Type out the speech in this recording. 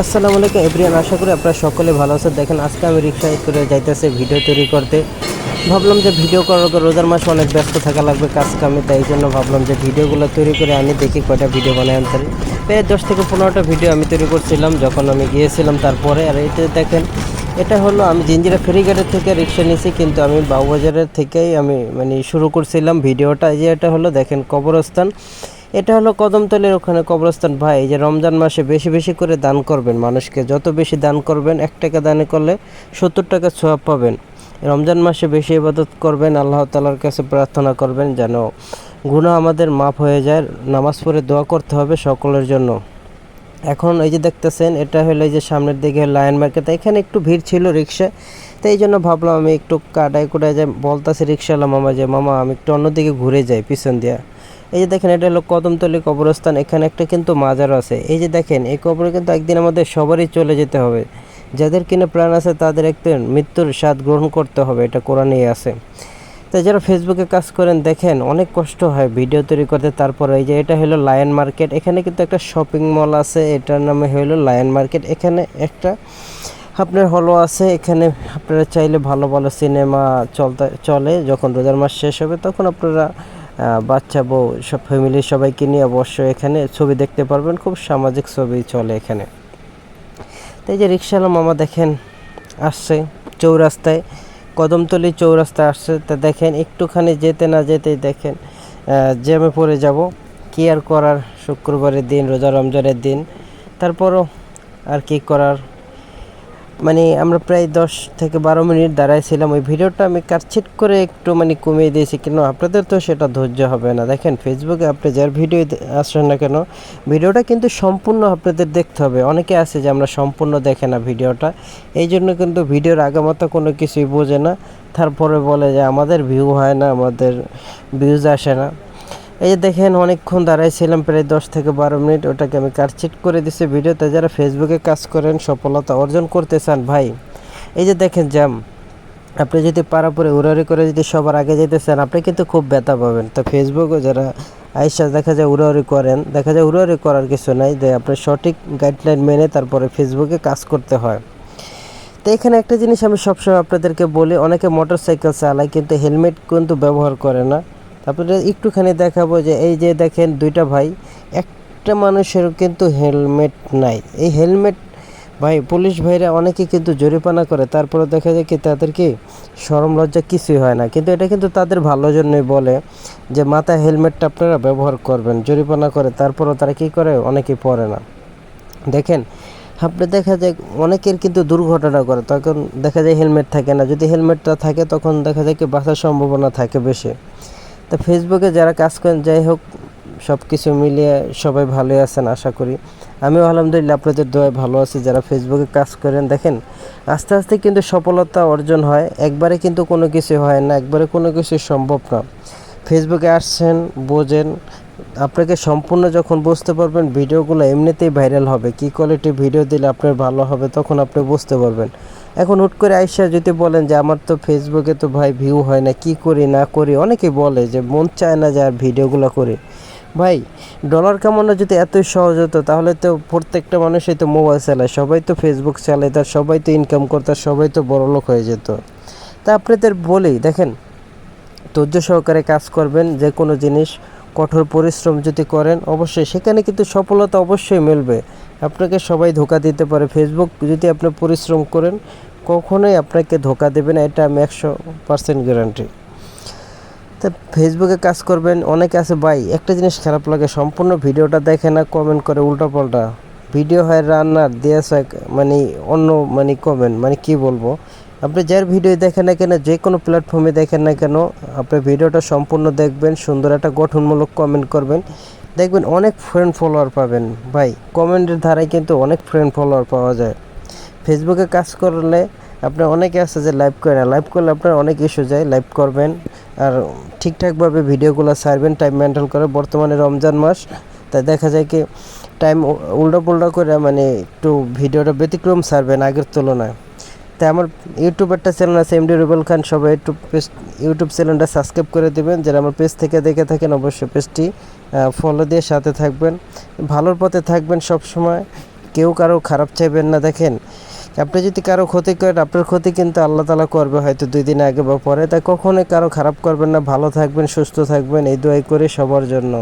আসসালামু আলাইকুম এভরিয়ান আশা করি আপনারা সকলে ভালো আছেন। দেখেন, আজকে আমি রিক্সায় করে যাইতেছি, ভিডিও তৈরি করতে। ভাবলাম যে ভিডিও করার পর রোজার মাসে অনেক ব্যস্ত থাকা লাগবে, কাজ কামে, তাই জন্য ভাবলাম যে ভিডিওগুলো তৈরি করে আনি, দেখি কয়টা ভিডিও বানাই আনতে পারি। প্রায় দশ থেকে পনেরোটা ভিডিও আমি তৈরি করছিলাম, যখন আমি গিয়েছিলাম তারপরে। আর এটা দেখেন, এটা হলো, আমি জিঞ্জিরা ফেরিঘাটের থেকে রিক্সা নিয়েছি, কিন্তু আমি বাবুবাজারের থেকেই আমি মানে শুরু করছিলাম ভিডিওটা। যে এটা হলো, দেখেন, কবরস্থান। এটা হলো কদমতলের ওখানে কবরস্থান। ভাই যে রমজান মাসে বেশি বেশি করে দান করবেন মানুষকে। যত বেশি দান করবেন, এক টাকা দানে করলে সত্তর টাকা সোয়াব পাবেন। রমজান মাসে বেশি ইবাদত করবেন, আল্লাহ তালার কাছে প্রার্থনা করবেন যেন গুণা আমাদের মাফ হয়ে যায়। নামাজ পড়ে দোয়া করতে হবে সকলের জন্য। এখন এই যে দেখতেছেন, এটা হলো এই যে সামনের দিকে লায়ন মার্কেট। এখানে একটু ভিড় ছিল রিক্সা, তো এই জন্য ভাবলাম আমি একটু কাটায় কুটায় যাই। বলতাছি রিক্সাওয়ালা মামা যে, মামা, আমি একটু অন্যদিকে ঘুরে যাই, পিছন দিয়া। এই যে দেখেন, এটা হলো কদমতলি কবরস্থান। এখানে একটা কিন্তু মাজার আছে। এই যে দেখেন, এই কবরে কিন্তু একদিন আমাদের সবারই চলে যেতে হবে। যাদের কিনা প্রাণ আছে, তাদের একদিন মৃত্যুর স্বাদ গ্রহণ করতে হবে। এটা কোরআনেই আছে। তো যারা ফেসবুকে কাজ করেন, দেখেন অনেক কষ্ট হয় ভিডিও তৈরি করতে। তারপরে এই যে এটা হলো লায়ন মার্কেট। এখানে কিন্তু একটা শপিং মল আছে। এটার নামে হলো লায়ন মার্কেট। এখানে একটা আপনার হলও আছে। এখানে আপনারা চাইলে ভালো ভালো সিনেমা চলতে, চলে। যখন রোজার মাস শেষ হবে, তখন আপনারা বাচ্চা বউ, সব ফ্যামিলির সবাইকে নিয়ে অবশ্যই এখানে ছবি দেখতে পারবেন, খুব সামাজিক ছবি চলে এখানে। তো এই যে রিক্সাওয়ালা মামা দেখেন, আসছে চৌরাস্তায়, কদমতলি চৌরাস্তায় আসছে, তা দেখেন একটুখানি যেতে না যেতেই দেখেন জ্যামে পড়ে যাব। কি আর করার? শুক্রবারের দিন, রোজা রমজানের দিন। তারপরও আর কি করার? মানে আমরা প্রায় দশ থেকে বারো মিনিট দাঁড়াইছিলাম। ওই ভিডিওটা আমি কাটছিট করে একটু মানে কমিয়ে দিয়েছি কেন? আপনাদের তো সেটা ধৈর্য হবে না। দেখেন ফেসবুকে আপনি যার ভিডিও আসেন না কেন, ভিডিওটা কিন্তু সম্পূর্ণ আপনাদের দেখতে হবে। অনেকে আছে যে আমরা সম্পূর্ণ দেখে না ভিডিওটা। এই জন্য কিন্তু ভিডিওর আগামাতা কোনো কিছুই বোঝে না। তারপরে বলে যে আমাদের ভিউ হয় না, আমাদের ভিউজ আসে না। এই যে দেখেন, অনেকক্ষণ দাঁড়াইছিলাম, প্রায় দশ থেকে বারো মিনিট ওটাকে আমি কাটচিট করে দিছি ভিডিওতে। যারা ফেসবুকে কাজ করেন, সফলতা অর্জন করতে চান, ভাই। এই যে দেখেন, জ্যাম। আপনি যদি পারাপুরে উড়াউড়ি করে যদি সবার আগে যেতে চান, আপনি কিন্তু খুব ব্যথা পাবেন। তো ফেসবুকে যারা আইসা দেখা যায় উড়াউড়ি করেন, দেখা যায় উড়াউড়ি করার কিছু নাই, যে আপনার সঠিক গাইডলাইন মেনে তারপরে ফেসবুকে কাজ করতে হয়। তো এখানে একটা জিনিস আমি সবসময় আপনাদেরকে বলি, অনেকে মোটর সাইকেল চালায়, কিন্তু হেলমেট কিন্তু ব্যবহার করে না। তারপরে একটুখানি দেখাবো যে এই যে দেখেন দুইটা ভাই, একটা মানুষের কিন্তু হেলমেট নাই। এই হেলমেট, ভাই পুলিশ ভাইরা অনেকে কিন্তু জরিমানা করে তারপরে দেখা যায় কি তাদেরকে সরম লজ্জা কিছুই হয় না। কিন্তু এটা কিন্তু তাদের ভালোর জন্যই বলে যে মাথায় হেলমেটটা আপনারা ব্যবহার করবেন, জরিমানা করে, তারপরেও তারা কি করে, অনেকেই পরে না। দেখেন, আপনি দেখা যায় অনেকের কিন্তু দুর্ঘটনা করে তখন দেখা যায় হেলমেট থাকে না। যদি হেলমেটটা থাকে, তখন দেখা যায় কি বাঁচার সম্ভাবনা থাকে বেশি। তা ফেসবুকে যারা কাজ করেন, যাই হোক সব কিছু মিলিয়ে সবাই ভালোই আছেন, আশা করি। আমিও আলহামদুলিল্লাহ আপনাদের দোয়ায় ভালো আছি। যারা ফেসবুকে কাজ করেন, দেখেন, আস্তে আস্তে কিন্তু সফলতা অর্জন হয়। একবারে কিন্তু কোনো কিছু হয় না, একবারে কোনো কিছু সম্ভব না। ফেসবুকে আসছেন, বোঝেন, আপনাকে সম্পূর্ণ যখন বুঝতে পারবেন, ভিডিওগুলো এমনিতেই ভাইরাল হবে। কি কোয়ালিটি ভিডিও দিলে আপনার ভালো হবে, তখন আপনি বুঝতে পারবেন। এখন হুট করে আইসা যদি বলেন যে আমার তো ফেসবুকে তো ভাই ভিউ হয় না, কি করি না করি? অনেকে বলে যে মন চায় না যে আর ভিডিওগুলো করি। ভাই ডলার কামানো যদি এতই সহজ হতো, তাহলে তো প্রত্যেকটা মানুষই তো মোবাইল চালায়। সবাই তো ফেসবুক চালায়, তার সবাই তো ইনকাম করতে সবাই তো বড়লোক হয়ে যেত। তা আপনাদের বলি, দেখেন, ধৈর্য সহকারে কাজ করবেন যে কোনো জিনিস কঠোর পরিশ্রম যদি করেন, অবশ্যই সেখানে কিন্তু সফলতা অবশ্যই মিলবে। আপনাকে সবাই ধোকা দিতে পারে। ফেসবুক যদি আপনি পরিশ্রম করেন, কখনোই আপনাকে ধোকা দেবে না। এটা আমি একশো পার্সেন্ট গ্যারান্টি তা ফেসবুকে কাজ করবেন, অনেকে আছে, ভাই, একটা জিনিস খারাপ লাগে, সম্পূর্ণ ভিডিওটা দেখে না কমেন্ট করে উল্টাপাল্টা। ভিডিও হয় রান্নার, দেয়া মানে অন্য মানে কমেন্ট মানে কি বলব? আপনি যার ভিডিও দেখেন না কেন, যে কোনো প্ল্যাটফর্মে দেখেন না কেন, আপনি ভিডিওটা সম্পূর্ণ দেখবেন, সুন্দর একটা গঠনমূলক কমেন্ট করবেন। দেখবেন অনেক ফ্রেন্ড ফলোয়ার পাবেন। ভাই কমেন্টের ধারায় কিন্তু অনেক ফ্রেন্ড ফলোয়ার পাওয়া যায়। ফেসবুকে কাজ করলে আপনার অনেকে আছে যে লাইভ করে না। লাইভ করলে আপনার অনেক ইস্যু যায় লাইভ করবেন। আর ঠিকঠাকভাবে ভিডিওগুলো সারবেন টাইম মেনটেন করে। বর্তমানে রমজান মাস, তাই দেখা যায় কি টাইম উল্টো পুল্টো করে মানে একটু ভিডিওটা ব্যতিক্রম ছাড়বেন আগের তুলনায়। তাই আমার ইউটিউব একটা চ্যানেল আছে এমডি রুবেল খান সবাই একটু পেজ ইউটিউব চ্যানেলটা সাবস্ক্রাইব করে দেবেন। যারা আমার পেজ থেকে দেখে থাকেন, অবশ্যই পেজটি ফলো দিয়ে সাথে থাকবেন। ভালোর পথে থাকবেন সব সময় কেউ কারও খারাপ চাইবেন না, দেখেন। আপনি যদি কারও ক্ষতি করেন, আপনার ক্ষতি কিন্তু আল্লাহ তালা করবে হয়তো দুই দিন আগে বা পরে। তাই কখনোই কারও খারাপ করবেন না। ভালো থাকবেন, সুস্থ থাকবেন। এই দোয়াই করে সবার জন্য।